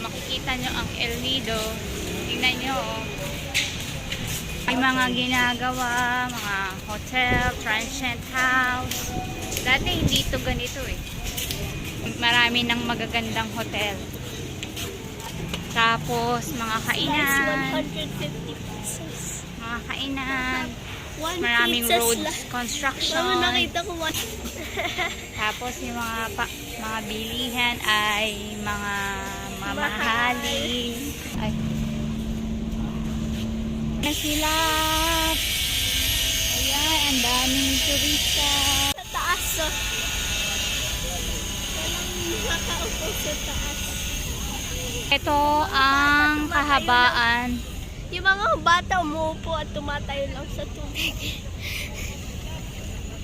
makikita nyo ang El Nido. Tingnan nyo, oh. May mga ginagawa, mga hotel, transient house. Dati hindi ito ganito eh. Marami ng magagandang hotel. Tapos, mga kainan. 150 pesos. Mga kainan. Maraming road construction. Nakita ko. Tapos yung mga pa, mga bilihan ay mga mamahalin. Ay. Na sila. Ayan, ang daming turista. Sa taas, oh. Walang nakaupo sa taas. Ito ang kahabaan. Yung mga bata umuupo at tumatayo lang sa tubig.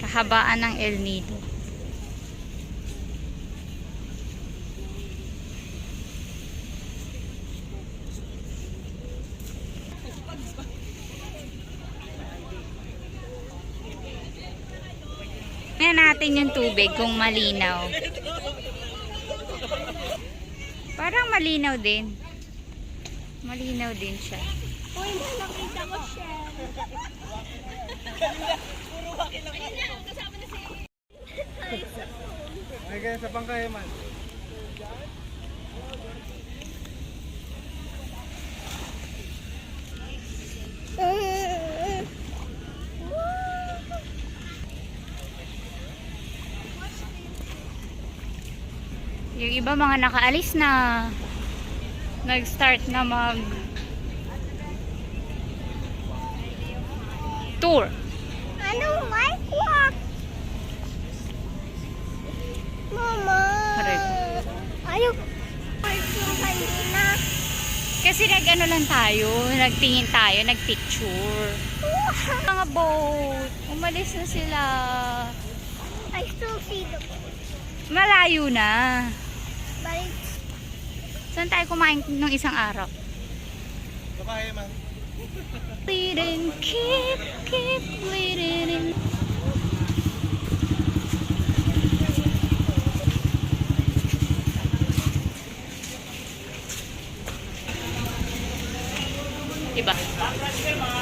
Kahabaan ng El Nido. Tingnan natin yung tubig kung malinaw. Parang malinaw din. Malinaw din siya. Uy, nakita ko siya. Ay, kaya sa bangkay Yung iba mga nakaalis na. Nag-start na mag tour. Ano, like walk? Mama. Correct. Ayaw. Kanina. Kasi nag-ano lang tayo, nagtingin tayo, nagpicture. Mga boat, umalis na sila. I still see the Malayo na. It's Saan tayo kumain nung isang araw? Sa bahay man. Bleeding, keep, keep bleeding. Diba? gonna